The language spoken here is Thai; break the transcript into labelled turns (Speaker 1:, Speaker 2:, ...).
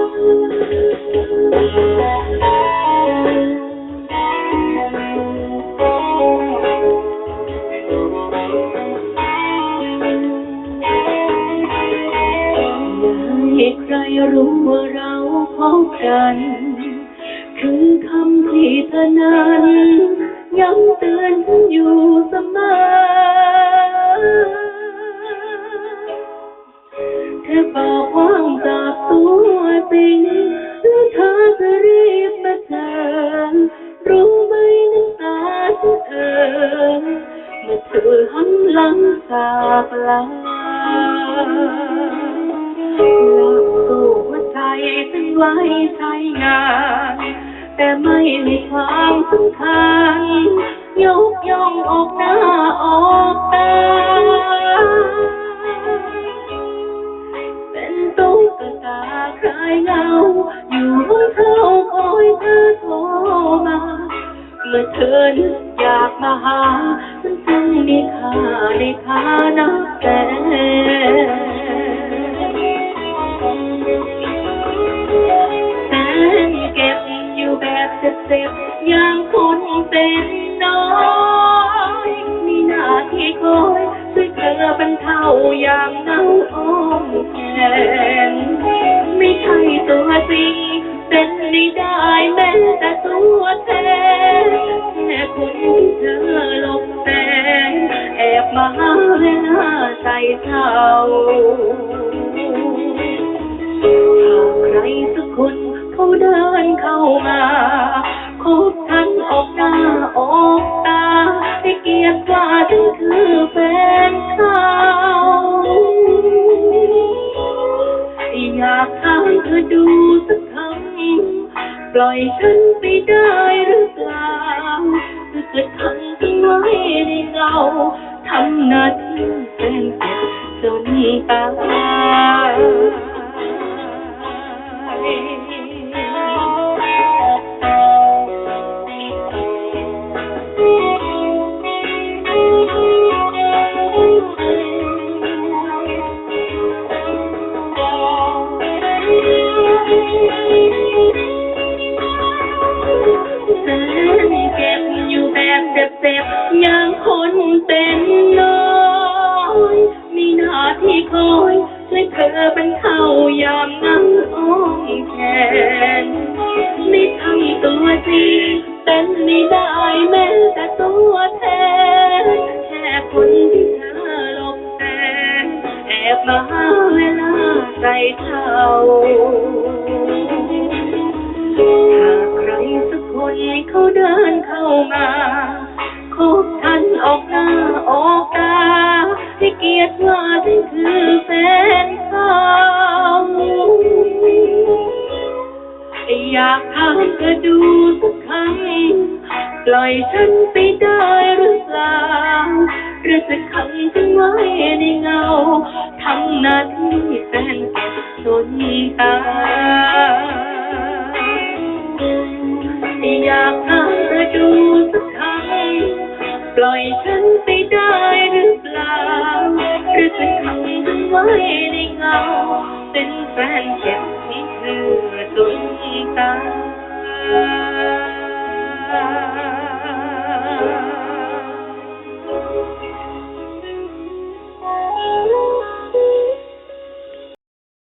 Speaker 1: ให้ใครรู้ว่าเราพบกันคือคำที่เธอนั้นย้ำเตือนฉันอยู่ เมื่อเธอหันหลังจากลาลักตัวใจเป็นไว้ใช้งานแต่ไม่มีความสำคัญ ยกย่องออกหน้าออกตา เป็นตุ๊กตาคลายเงา อยู่บนเขาคอยเธอโทรมา เมื่อเธอนึกอยากมาหา ฉันจึงมีค่าในฐานะแฟนแสนเก็บอยู่แบบเจ็บๆอย่างคนเป็นน้อยมีหน้าที่คอยช่วยเธอบรรเทายามเหงาอ้อมแขนไม่ใช่ตัวจริงเป็นไม่ได้แม้แต่ตัวแทนแค่คนที่เธอหลง เศร้าถ้าใครสักคนเขาเดินเข้ามาคบฉันออกหน้าออกตาให้เกียรติว่าฉันคือแฟนเขาอยากถามเธอดูสักคำปล่อยฉันไปได้หรือเปล่าจะทำทิ้งไว้ในเงา ทำหน้าที่ คนเป็นน้อยมีหน้าที่คอยช่วยเธอเป็นเข้ายามเหงอ้อมแขนไม่ใช่ตัวจริงเป็นไม่ได้แม้แต่ตัวแทนแค่คนที่เธอหลบแสงแอบมาหาเวลาใจเท่าถ้าใครสักคนเขาเดินากถามเธอดูสักครั้งปล่อยฉันไปได้หรือเปล่าหรือจะขังฉันไว้ในเงาทำหน้าที่แฟนเก็บจนตายอยากหาเธอดูสักครั้งปล่อยฉันไปได้หรือเปล่าหรือจะขังฉันไว้ในเงาเป็น vai chẳng biết dừa tuổi ta